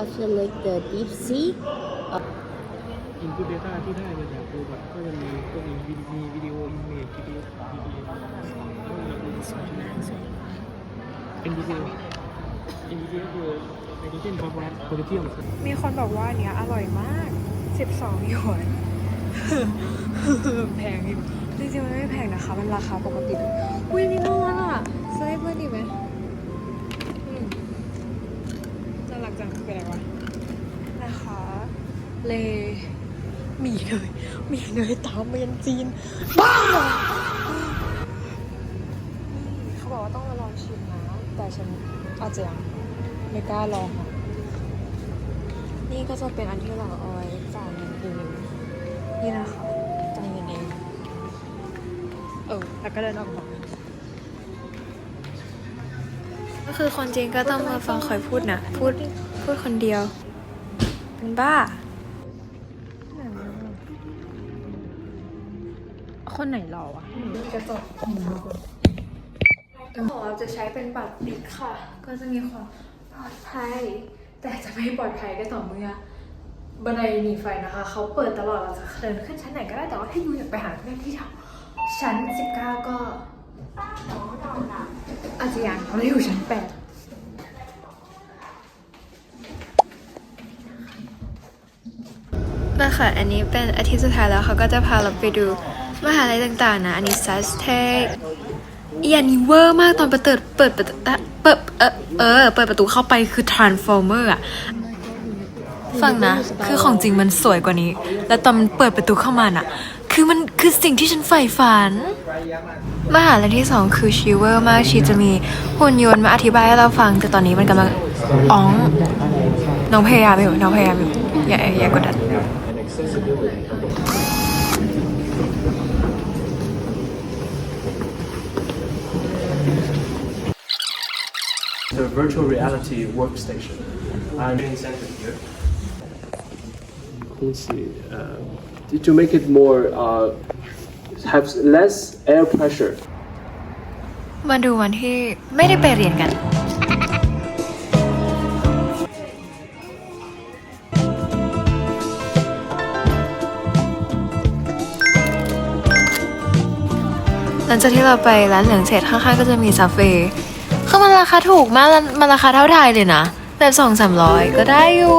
after like the deep sea อินพุตเดต้าที่ได้มาจาก Google ก็จะมีก็มีวิดีวิดีโออิมเมจวิดีโอวิดีโอเป็นวิดีโออินวิดีโอคือไนโตรเจนฟอสฟอรัสโพแทสเซียมมีคนบอกว่าเนี้ยอร่อยมาก 12หยวนแพงจริงจริงมันไม่แพงนะคะ มันราคาปกติอุ้ยนี่น่ารักอะซื้เพื่อนดีไหม จังเป็นอะไรวะ นะคะเลหมีเนยหมีเนยตามเมียนจีน บ้านี่เขาบอกว่าต้องมาลองชิมนะ แต่ฉันอาจจะยังไม่กล้าลองอะ นี่ก็จะเป็นอันที่เราเอาไว้จ่ายเงินเองนี่นะคะจ่ายเงินเอง เออ แล้วก็เดินออกมาก็คือคนจริงก็ต้องมาฟังคอยพูดนะ พูด พูดคนเดียว เป็นบ้า คนไหนรอวะกระจกของเราจะใช้เป็นบัตรดิกค่ะ ก็จะมีความปลอดภัย แต่จะไม่ปลอดภัยก็ต่อเมื่อบันไดหนีไฟนะคะ เขาเปิดตลอดเราจะเดินขึ้นชั้นไหนก็ได้แต่ว่าถ้ายูอยากไปหาเพื่อนที่แถวชั้น 19 ก็อาจจะยังเราอยู่ชั้น 8 นะคะอันนี้เป็นอาทิตย์สุดท้ายแล้วเขาก็จะพาเราไปดูมหาลัยต่างๆนะ อันนี้ซัสเทคอันนี้เวอร์มากตอนเปิดเปิดเปิดเออเปิดเออเออเปิดประตูเข้าไปคือ transformer อะฟังนะ คือของจริงมันสวยกว่านี้ แล้วตอนมันเปิดประตูเข้ามาน่ะ คือมันคือสิ่งที่ฉันใฝ่ฝัน มหาลัยที่สองคือชีเวอร์มากชีจะมีหุ่นยนต์มาอธิบายให้เราฟัง แต่ตอนนี้มันกำลังอ๋อง น้องพยายามอยู่น้องพยายามอยู่อย่าอย่ากดดัน The virtual reality workstation. I'm in center here. Let's see. Uh, to make it more, uh, have less air pressure. มาดูวันที่ไม่ได้ไปเรียนกัน หลังจากที่เราไปร้านเหลืองเสร็จข้างๆก็จะมีซาเฟ่ คือมันราคาถูกมากแล้วมันราคาเท่าไทยเลยนะ แบบสองสามร้อยก็ได้อยู่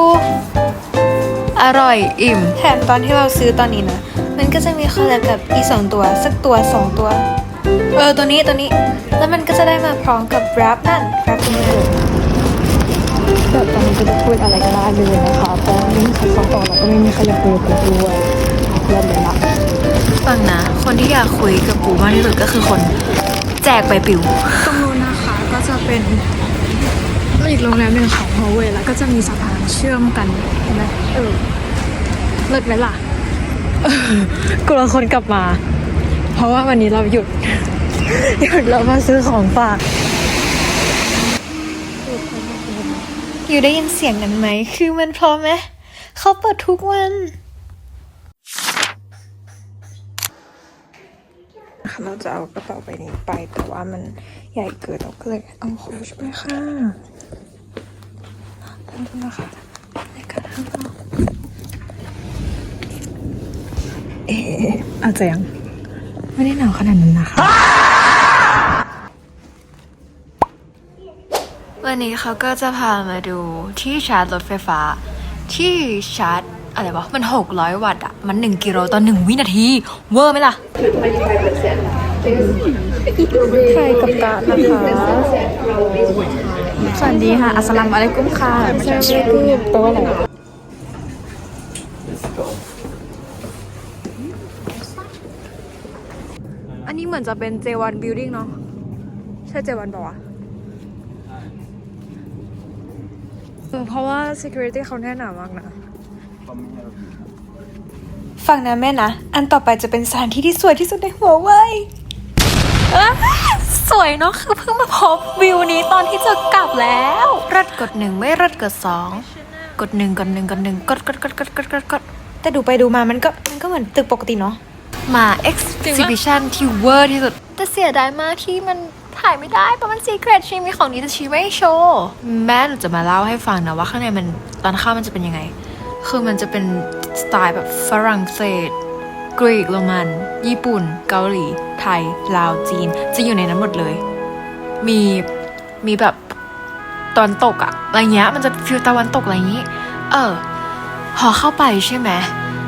อร่อยอิ่ม แถมตอนที่เราซื้อตอนนี้นะ มันก็จะมีคอลแลบกับอีสองตัว สักตัวสองตัว เออ ตัวนี้ตัวนี้ แล้วมันก็จะได้มาพร้อมกับแรปนั่นแรปตัวนี้เลยแบบตอนนี้ก็จะพูดอะไรก็ได้เลยนะคะเพราะว่าไม่มีใครฟังต่อแล้วก็ไม่มีใครอยากคุยกับกูด้วยเริ่มเลยละฟังนะ คนที่อยากคุยกับปูมากที่สุดก็คือคน แจกใบปลิว จะเป็นอีกโรงแรมหนึ่งของฮอเวย์แล้วก็จะมีสะพานเชื่อมกันเห็นไหมเออเลิศไหมล่ะเออกลัวคนกลับมา เพราะว่าวันนี้เราหยุด หยุดเรามาซื้อของฝากอยู่ได้ยินเสียงนั้นไหม คือมันพร้อมไหม เขาเปิดทุกวัน เราจะเอากระเป๋าใบนี้ไป แต่ว่ามัน ใหญ่เกินเราก็เลยเอาของช่วยค่ะท่านผู้นะคะในการทำต่อเอ๊ะอาจจะยังไม่ได้หนาวขนาดนั้นนะคะ วันนี้เขาก็จะพามาดูที่ชาร์จรถไฟฟ้า ที่ชาร์จอะไรวะ มัน 600 วัตต์อะมัน 1 กิโลต่อ 1 วินาที เวอร์ไหมล่ะ ไข่กับกาดนะคะสวัสดีค่ะ อัสสลามอะลัยกุมค่ะสวัสดีคือแปลว่อะไร อันนี้เหมือนจะเป็น J1 Building เนาะ ใช่ J1 ป่าวะเออเพราะว่า security เขาแน่นหนามากนะฟังนะแม่นะ อันต่อไปจะเป็นสถานที่ที่สวยที่สุดในหัวเว่ย อ้าสวยเนาะคือเพิ่งมาพบวิวนี้ตอนที่จะกลับแล้วรัดกดหนึ่งไม่รัดกดสองกดหนึ่งกดหนึ่งกดหนึ่งกดกดกดกดกดกดกดแต่ดูไปดูมามันก็มันก็เหมือนตึกปกติเนาะมา exhibition ที่เวอร์ที่สุด แต่เสียดายมากที่มันถ่ายไม่ได้เพราะมัน secret ชีมีของนี้แต่ชีไม่โชว์แม่หนูจะมาเล่าให้ฟังนะว่าข้างในมันตอนเข้ามันจะเป็นยังไง คือมันจะเป็นสไตล์แบบฝรั่งเศส กรีกโรมัน ญี่ปุ่น เกาหลี ไทย ลาว จีน จะอยู่ในนั้นหมดเลย มี มีแบบตอนตกอะอะไรเงี้ย มันจะฟิลตะวันตกอะไรอย่างงี้ เออ พอเข้าไปใช่ไหม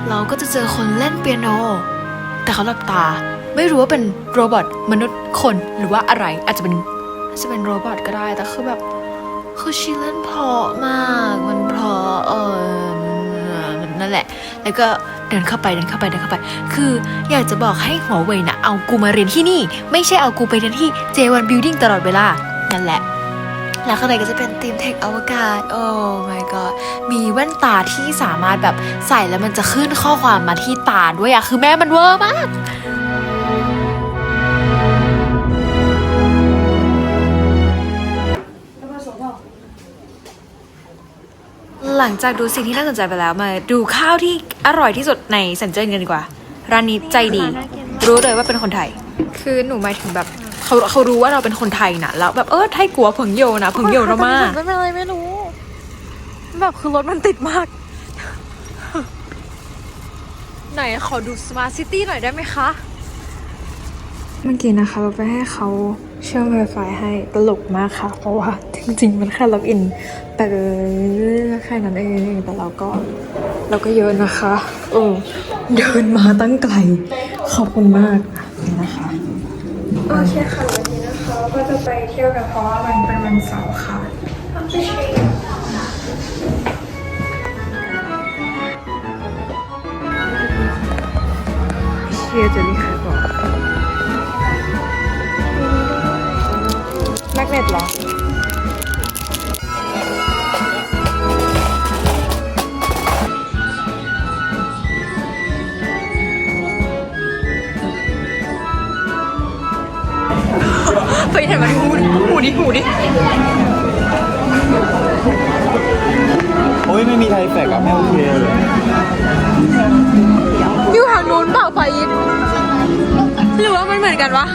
เราก็จะเจอคนเล่นเปียโน แต่เขาหลับตา ไม่รู้ว่าเป็นโรบอทมนุษย์คนหรือว่าอะไร อาจจะเป็นอาจจะเป็นโรบอทก็ได้ แต่คือแบบ คือชีเล่นเพราะมาก มันเพราะเออนั่นแหละ แล้วก็ เดินเข้าไปเดินเข้าไปเดินเข้าไป คืออยากจะบอกให้หัวเว่ยนะเอากูมาเรียนที่นี่ ไม่ใช่เอากูไปเรียนที่ J1 Building ตลอดเวลา นั่นแหละ แล้วข้างในก็จะเป็นธีมเทคอวกาศ โอ้ my god มีแว่นตาที่สามารถแบบใส่แล้วมันจะขึ้นข้อความมาที่ตาด้วยอะคือแม่มันเวอร์มาก งจากดูสิ่งที่น่าสนใจไปแล้วมาดูข้าวที่อร่อยที่สุดในสันเจิ้นกันดีกว่า ร้านนี้ใจดี รู้เลยว่าเป็นคนไทย คือหนูหมายถึงแบบเขาเขารู้ว่าเราเป็นคนไทยนะแล้วแบบเออไทยกัวเผิงโยนะเผิงโยเรามาไม่เป็นไรไม่รู้ แบบคือรถมันติดมาก ไหนขอดูสมาร์ทซิตี้หน่อยได้ไหมคะ เมื่อกี้นะคะเราไปให้เขา เชื่อม Wi-Fi ให้ตลกมากค่ะ เพราะว่าจริง ๆ มันแค่ล็อกอิน แต่แค่นั้นเองแต่เราก็เราก็เยอะนะคะเออเดินมาตั้งไกล ขอบคุณมากนี่นะคะโอเคค่ะวันนี้นะคะเราก็จะไปเที่ยวกันเพราะว่ามันเป็นวันเสาร์ค่ะเชียร์จะรีขายบอกแม กเนตเหรอไปไหนมาหูดิหูดิหูดิโอ้ยไม่มีไทยแฟกอะไม่โอเคเลยอยู่ทางนู้นเปล่าไฟยิดหรือว่ามันเหมือนกันวะ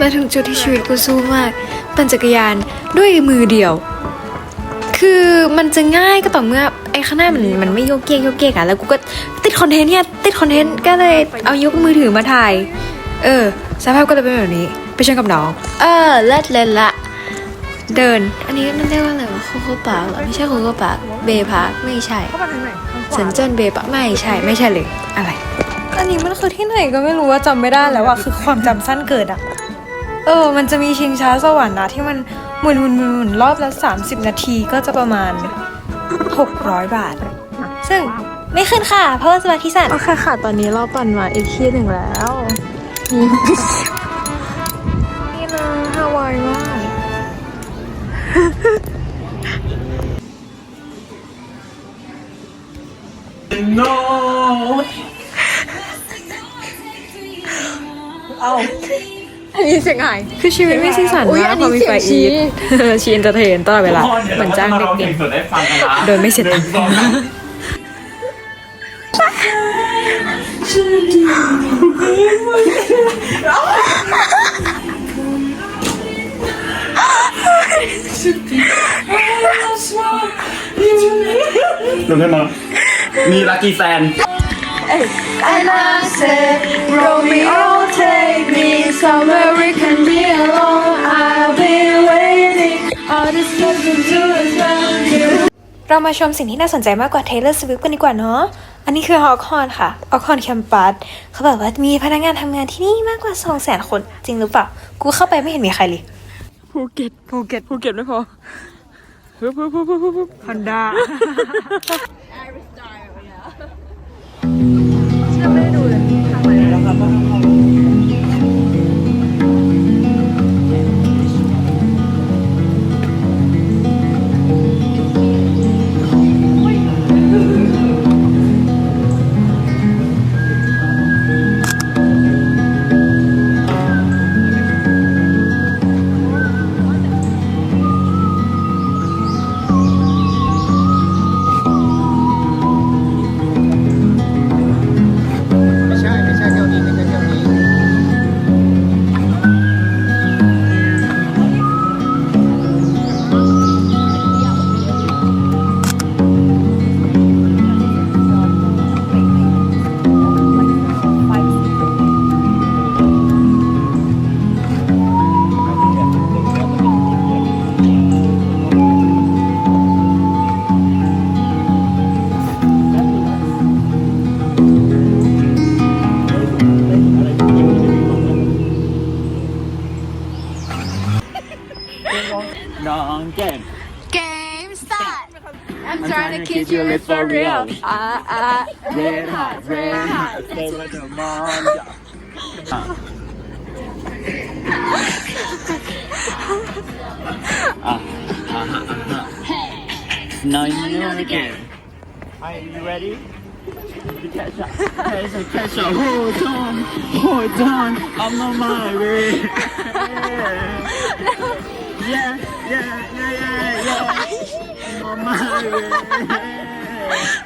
มาถึงจุดที่ชีวิตกูสู้มากปั่นจักรยานด้วยมือเดียว คือมันจะง่ายก็ต่อเมื่อไอ้ข้างหน้ามันมันไม่โยกเกยกโยกเกยกอะแล้วกูก็ติดคอนเทนต์เนี่ยติดคอนเทนต์ก็เลยเอายกมือถือมาถ่าย เออสภาพก็เลยเป็นแบบนี้ ไปเชิญกับน้อง เออเลิศเลยละเดิน อันนี้นั่นเรียกว่าอะไรวะโคโค่ปาร์คเหรอไม่ใช่โคโค่ปาร์เบย์พาร์ไม่ใช่เข้ามาทางไหนเจนเบย์ปาร์คไม่ใช่ไม่ใช่เลยอะไร อันนี้มันคือที่ไหนก็ไม่รู้ว่าจำไม่ได้แล้วอะคือความจำสั้นเกิดอะ เออ มันจะมีชิงช้าสวรรค์นะที่มันหมุนหมุนหมุนหมุนรอบละ 30 นาทีก็จะประมาณ 600 บาท ซึ่งไม่ขึ้นค่ะ เพราะว่าสมาธิสั้นโอเคค่ะ ตอนนี้เราปั่นมาอีกที่หนึ่งแล้ว นี่นี่นะฮาวายมากอั นนี้เสียงหาย คือชีวิตไม่สีสันอุ๊ยมากอันพนี้อมีไฟเสีอียงชี้ทชีเอนเตอร์เทนตลอดเวลาเหมือนจ้างเด็กส่วนได้ฟังกันละๆโดยไม่เสียตังค์ดูขึ้นมามีลักกี้แฟน And I said, Romeo, take me เรามาชมสิ่งที่น่าสนใจมากกว่า Taylor Swift กันดีกว่าเนาะ อันนี้คือฮอคอนค่ะฮอคอนแคมปัสเขาบอกว่ามีพนักงานทำงานที่นี่มากกว่า 2 0 0แสนคน จริงหรือเปล่า กูเข้าไปไม่เห็นมีใครเลย ภูเก็ต ภูเก็ต ภูเก็ตไม่พอฮันดาฉันไม่ได้ดูเลยทำไมแล้วครับ ah, ah, red hot, red hot, stay with the mom. Uh, now you know again. Are you ready? The catch up. There's a catch up. Hold on, hold on. I'm on my way. Yeah, yeah, yeah, yeah, yeah. I'm on my way.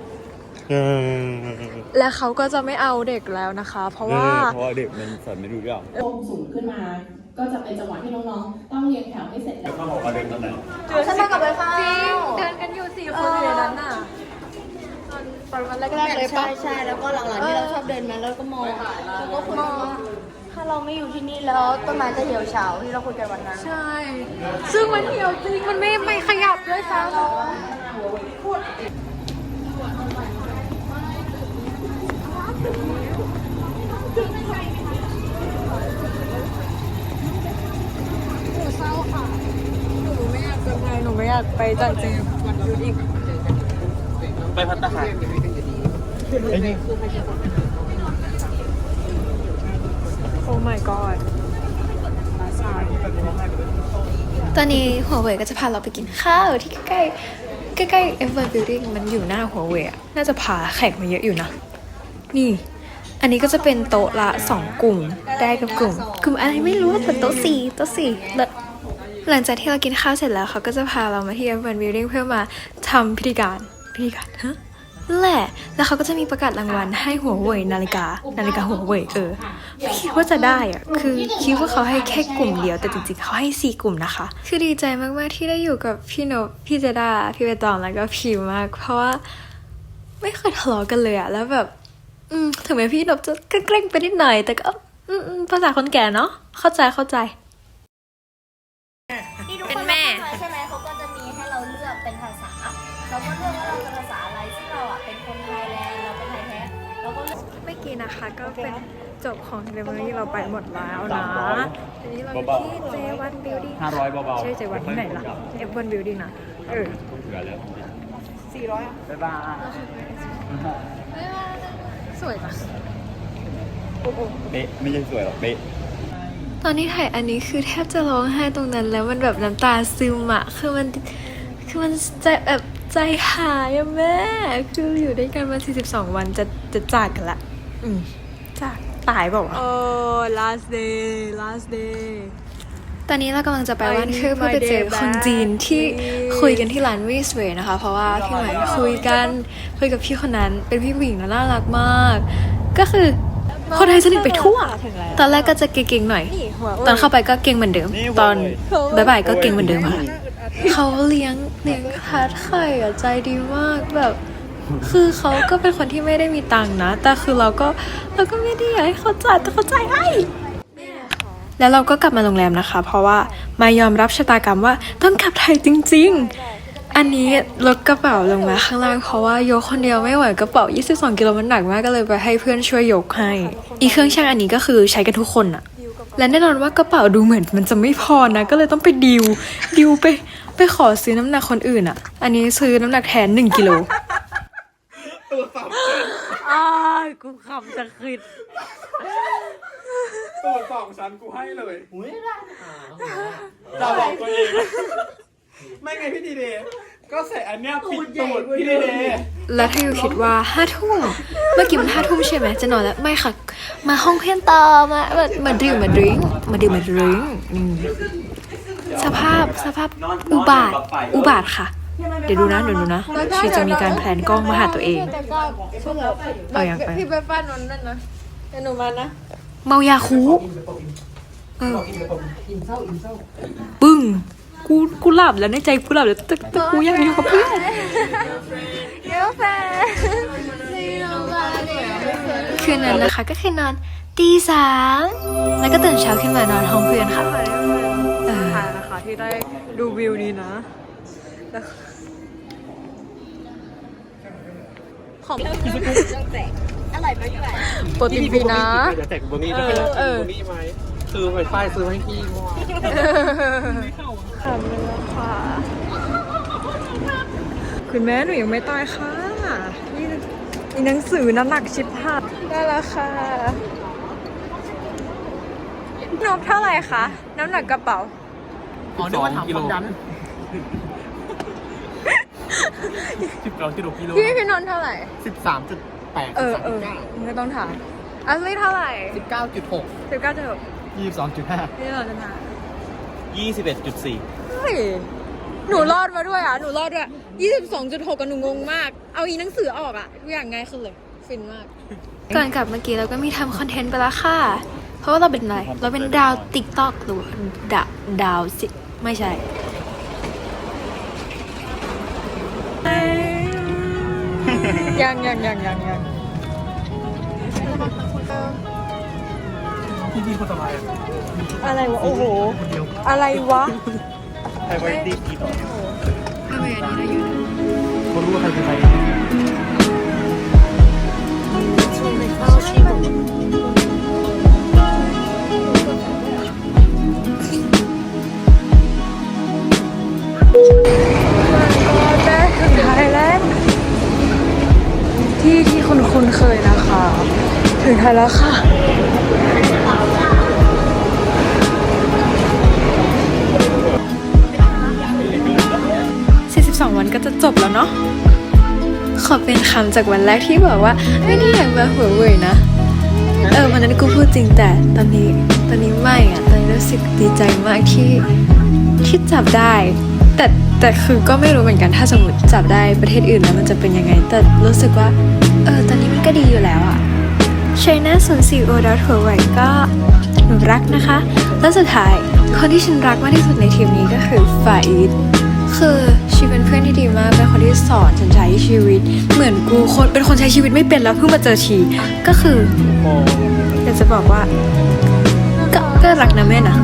และเขาก็จะไม่เอาเด็กแล้วนะคะ เพราะว่าเพราะว่าเด็กมันสอนไม่รู้เรื่องโค้งสูงขึ้นมา ก็จะเป็นจังหวะที่น้องๆต้องเรียงแถวให้เสร็จแล้วเขาบอกว่าเด็กตอนไหนฉันมากับไปฟ้าจริงเดินกันอยู่สี่คนอยู่ในนั้นน่ะตอนวันแรกๆเลยปะใช่ใช่แล้วก็หลังๆที่เราชอบเดินมาแล้วก็มองแล้วก็คุยกันว่าถ้าเราไม่อยู่ที่นี่แล้วต้นไม้จะเหี่ยวเฉาที่เราคุยกันวันนั้น ใช่ ซึ่งมันเหี่ยวจริงมันไม่ไม่ขยับด้วยซ้ำหนูเศร้าค่ะ หนูไม่อ ยากจะไปหนูไม่อยากไปจัดเจมวันยุทอีกไปพัฒนาไอ้นี่โอ้ my god ตอนนี้หัวเว่ยก็จะพาเราไปกินข้าวที่ใกล้ๆใกล้ๆ F1 Building มันอยู่หน้าหัวเว่ยน่าจะพาแขกมาเยอะอยู่นะ นี่ อันนี้ก็จะเป็นโต๊ะละสองกลุ่มได้กับกลุ่ม กลุ่มอะไรไม่รู้แต่โต๊ะสี่โต๊ะสี่เลิศ หลังจากที่เรากินข้าวเสร็จแล้วเขาก็จะพาเรามาที่ F1 Building เพื่อมาทำพิธีการพิธีการฮะแหละ แล้วเขาก็จะมีประกาศรางวัลให้หัวเว่ยนาฬิกา นาฬิกาหัวเว่ยเออไม่คิดว่าจะได้อะคือคิดว่าเขาให้แค่กลุ่มเดียว แต่จริงๆเขาให้สี่กลุ่มนะคะ คือดีใจมากๆที่ได้อยู่กับพี่โนพพี่เจดา พี่ใบตองแล้วก็พิวมาก เพราะว่าไม่เคยทะเลาะกันเลยอะแล้วแบบ อืมถึงแม้พี่นพจะเกรงไปนิดหน่อย แต่ก็อืมภาษาคนแก่เนาะเข้าใจเข้าใจ เป็นจบของเดลิเวอรี่เราไปหมดแล้วนะทีนี้เราอยู่ที่ J1 Building ห้าร้อยเบาๆใช่ J1 ที่ไหนล่ะ F1 Building นะเออเหลือแล้วสี่ร้อยบ๊ายบายสวยปะเป๊ะไม่ใช่สวยหรอกเป๊ะตอนที่ถ่ายอันนี้คือแทบจะร้องไห้ตรงนั้นแล้วมันแบบน้ำตาซึมอะคือมันคือมันใจแบบใจหายอะแม่ คืออยู่ด้วยกันมา 42 วันจะจะจากกันละ อืมจาก ตายเปล่าวะโอ้ last day last day ตอนนี้เรากำลังจะไปวันคือ I need เพื่อไปเจอ my day คนจีน back ที่ please คุยกันที่ร้านวีสเวย์นะคะ เพราะว่าพี่ใหม่คุยกันคุยกับพี่คนนั้นเป็นพี่ผู้หญิงแล้วน่ารักมาก ก็คือคนไทยสนิทไปทั่ว ตอนแรกก็จะเก่งๆหน่อย ตอนเข้าไปก็เก่งเหมือนเดิม ตอนบายบายก็เก่งเหมือนเดิมค่ะเขาเลี้ยงเลี้ยงทาร์ตไข่อะใจดีมากแบบ คือเขาก็เป็นคนที่ไม่ได้มีตังค์นะ แต่คือเราก็เราก็ไม่ได้อยากให้เขาจ่ายแต่เขาจ่ายให้แล้วเราก็กลับมาโรงแรมนะคะ เพราะว่ามายอมรับชะตากรรมว่าต้องกลับไทยจริง ๆ อันนี้ลดกระเป๋าลงมาข้างล่างเพราะว่ายกคนเดียวไม่ไหวกระเป๋า 22 กิโลมันหนักมากก็เลยไปให้เพื่อนช่วยยกให้ อีเครื่องช่างอันนี้ก็คือใช้กันทุกคนอะและแน่นอนว่ากระเป๋าดูเหมือนมันจะไม่พอนะ ก็เลยต้องไปดิวดิวไปไปขอซื้อน้ำหนักคนอื่นอะอันนี้ซื้อน้ำหนักแทน1กิโล อ้ายกูขำจะคิดตัวสองชั้นกูให้เลยเราบอกตัวเอง ไม่ไงพี่ดีเดย์ก็ใส่อันเนี้ยปิดตูดพี่ดีเดย์แล้วถ้าอยู่คิดว่าห้าทุ่มเมื่อกี้มันห้าทุ่มใช่ไหมจะนอนแล้วไม่ค่ะ มาห้องเพื่อนต่อมามามาดื่มมาดริงก์มาดื่มมาดริงก์อืมสภาพสภาพอุบาทอุบาทค่ะเดี๋ยวดูนะเดี๋ยวดูนะชีจะมีการแพลนกล้องมาหาตัวเองเอาอย่างไปพี่ไปฟ้านนท์นั่นนะเดี๋ยวหนูมานะเมายาคูเออปึ้งกูกูหลับแล้วในใจกูหลับแล้วแต่แต่กูอยากอยู่กับเพื่อนเดี๋ยวแฟนนี่เรามาเนี่ยคืนนั้นนะคะก็คือนอนตีสามแล้วก็ตื่นเช้าขึ้นมานอนห้องเพื่อนค่ะเออค่ะนะคะที่ได้ดูวิวนี้นะแล้ว ของอร่อยไหมพี่แหวนโปรตีนฟรีนะ เดี๋ยวแจกบะหมี่เอด้วยอเออบะหมี่ไหมคือไฟฟ้าซื้อให้พี่มั่วขำเลยละค่ะ คุณแม่หนูยังไม่ตายค่ะนี่หนังสือน้ำหนักชิบหายได้แล้วค่ะ นกเท่าไหร่คะ น้ำหนักกระเป๋าอ๋อนึกว่าถามความดัน สิบสองกิโลกิโลพี่พี่นนท์เท่าไหร่ สิบสามจุดแปดเออเออไม่ต้องถามอันนี้เท่าไหร่สิบเก้าจุดหกสิบเก้าจุดหกยี่สิบสองจุดห้านี่เราจะถามยี่สิบเอ็ดจุดสี่เฮ้ยหนูรอดมาด้วยอะ หนูรอดด้วยยี่สิบสองจุดหกกับหนูงงมาก เอาอีหนังสือออกอะทุกอย่างง่ายขึ้นเลยฟินมาก ก่อนกลับเมื่อกี้เราก็มีทำคอนเทนต์ไปแล้วค่ะ เพราะว่าเราเป็นอะไร เราเป็นดาวติ๊กต็อกหรือว่าดาวดาวสิ ไม่ใช่ ยังยังยังยังยังพี่พี่คนสบายอะอะไรวะ โอ้โหคนเดียวอะไรวะใครไว้ตีกี่ต่อทำไมอันนี้เราอยู่เขารู้ว่าใครเป็นใคร งไทยแล้วค่ะ 42 วันก็จะจบแล้วเนาะ ขอเป็นคำจากวันแรกที่บอกว่าไม่ได้อยากมาหัวเว่ยนะ เออวันนั้นกูพูดจริงแต่ตอนนี้ตอนนี้ไม่อะตอนนี้รู้สึกดีใจมากที่ที่จับได้ แต่แต่คือก็ไม่รู้เหมือนกันถ้าสมมติจับได้ประเทศอื่นแล้วมันจะเป็นยังไง แต่รู้สึกว่า เออตอนนี้มันก็ดีอยู่แล้วอะ ชัยนาศูนย์สี่โอดอทหัวไวก็หนูรักนะคะ แล้วสุดท้ายคนที่ฉันรักมากที่สุดในทีมนี้ก็คือฟาอีดคือชีเป็นเพื่อนที่ดีมากเป็นคนที่สอนฉันใช้ชีวิต เหมือนกูคนเป็นคนใช้ชีวิตไม่เป็นแล้วเพิ่งมาเจอชีก็คืออยากจะบอกว่า ก็ก็รักนะแม่นะ